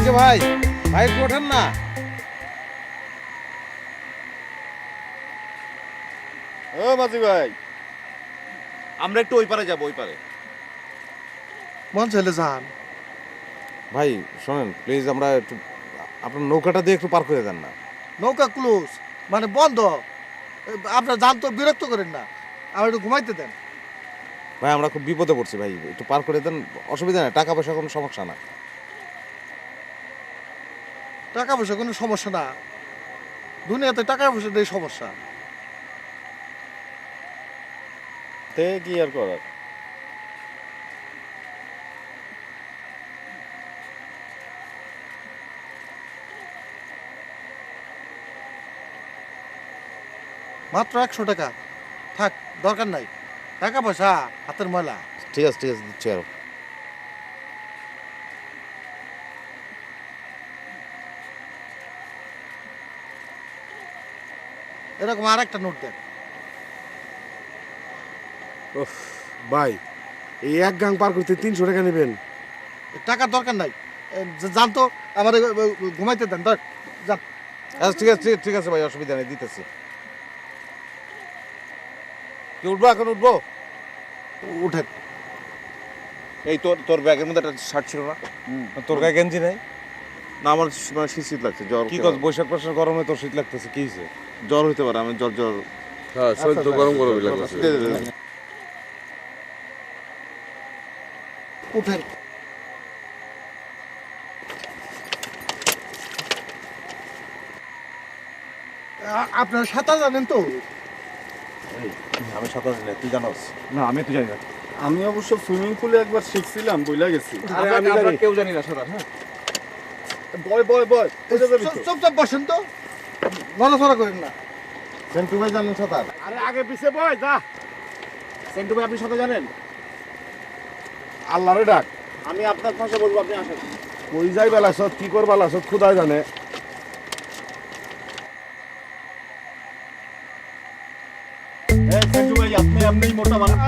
এই যে ভাই ভাই একটু ওঠেন না। ও মাঝি ভাই। আমরা একটু ওই পারে যাব ওই পারে। মন চাইলে যান। ভাই শোনেন প্লিজ আমরা একটু আপনার নৌকাটা দিয়ে একটু পার করে দেন না। নৌকা ক্লোজ মানে বন্ধ। আপনার যান তো বিরক্ত করেন না। আমার একটু ঘুমাইতে দেন। ভাই আমরা খুব বিপদে পড়ছি ভাই একটু পার করে দেন অসুবিধা নেই টাকা পয়সা কোনো সমস্যা না। টাকা পয়সা কোনো সমস্যা না। দুনিয়াতে টাকা পয়সা দিয়ে সমস্যা। তে কি আর করার? মাত্র একশো টাকা। থাক দরকার নাই। টাকা পয়সা হাতের ময়লা। ঠিক আছে ঠিক আছে দিচ্ছি আরও। এরকম আর একটা নোট দেন। উফ, ভাই এই এক গাং পার করতে তিনশো টাকা নেবেন। টাকার দরকার নাই। এ, যা- যান তো আমার ঘুমাইতে দেন যান। আচ্ছা ঠিক আছে ঠিক- আছে ভাই অসুবিধা নেই দিতেছি। কি উঠবো এখন উঠবো? উঠেন। এই তোর তোর ব্যাগের মধ্যে একটা শার্ট ছিল না? তোর গায়ে গেঞ্জি নাই? না আমার মানে শীত শীত লাগছে জ্বর কি কর বৈশাখ বৈশাখ গরমে তোর শীত লাগতেছে কি হয়েছে জ্বর হতে পারে আমি জ্বর জ্বর। হ্যাঁ শরীর তো গরম গরম দে। উঠেন। আপনারা সাঁতার জানেন তো? আমি সাঁতার জানি তুই জানোস? না আমি তো জানি না। আমি অবশ্য সুইমিং পুলে একবার শিখছিলাম বইলা গেছি। আরে আমি জানি। কেউ জানি না সাঁতার হ্যাঁ। বয় বয় বয় চুপচাপ বসেন তো। নড়াচড়া করেন না সেন্টু ভাই জানেন সাঁতার? আরে আগে পিছে বয় যা। সেন্টু ভাই আপনি সাথে জানেন? আল্লাহরে ডাক। আমি আপনার ভাষা বলব আপনি আসেন। কই যাই বেলা সত কি কর বেলা সত খুদাই জানে। এই সেন্টু ভাই আপনি এমনিই মোটা মানুষ।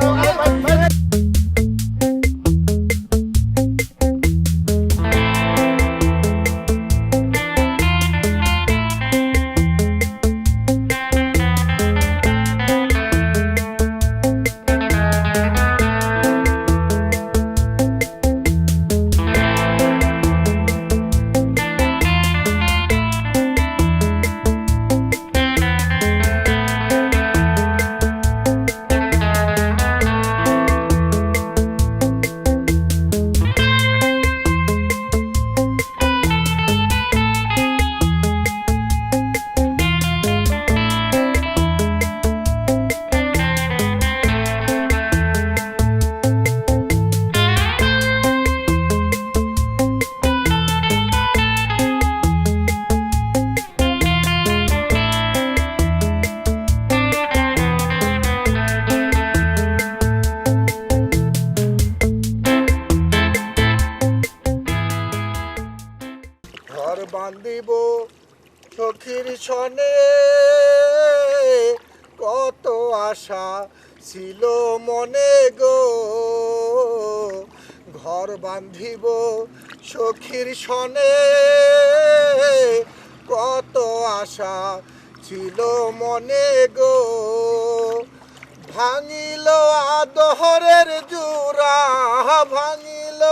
সনে কত আশা ছিল মনে গো। ঘর বান্ধিব সখীর সনে কত আশা ছিল মনে গো। ভাঙিল দহরের জোড়া, ভাঙিল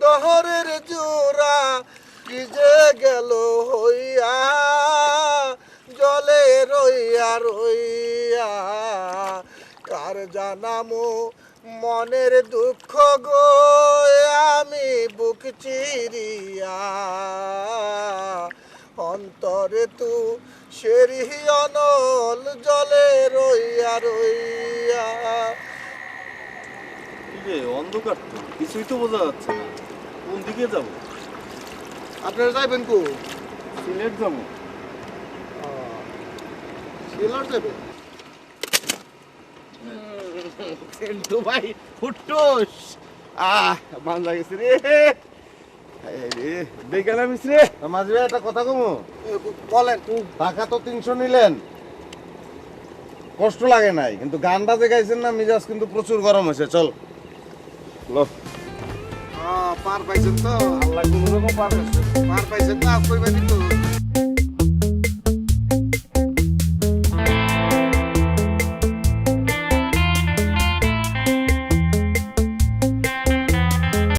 দহরের জোড়া কি যে গেল হইয়া, জলে রইয়া রইয়া। কার জানামো মনের দুঃখ গো আমি বুক চিরিয়া। অন্তরে তু সেরি অনল, জলে রইয়া রইয়া। অন্ধকার তো, কিছুই তো বোঝা যাচ্ছে না। কোন দিকে যাব? আপনারা যাইবেন কো? সিলেট যাব। সিলার যাবেন সেন্টু ভাই ফুটুস আহ মানজা গেছে রে। রে মাঝি একটা কথা কমু? বলেন। টাকা তো তিনশো নিলেন। কষ্ট লাগে নাই কিন্তু গানটা যে গাইছেন না মিজাজ কিন্তু প্রচুর গরম হয়েছে চল। লো। পার পাইছেন তো? আল্লাহ কোনো রকম পার করছে পার পাইছেন না কইবা তো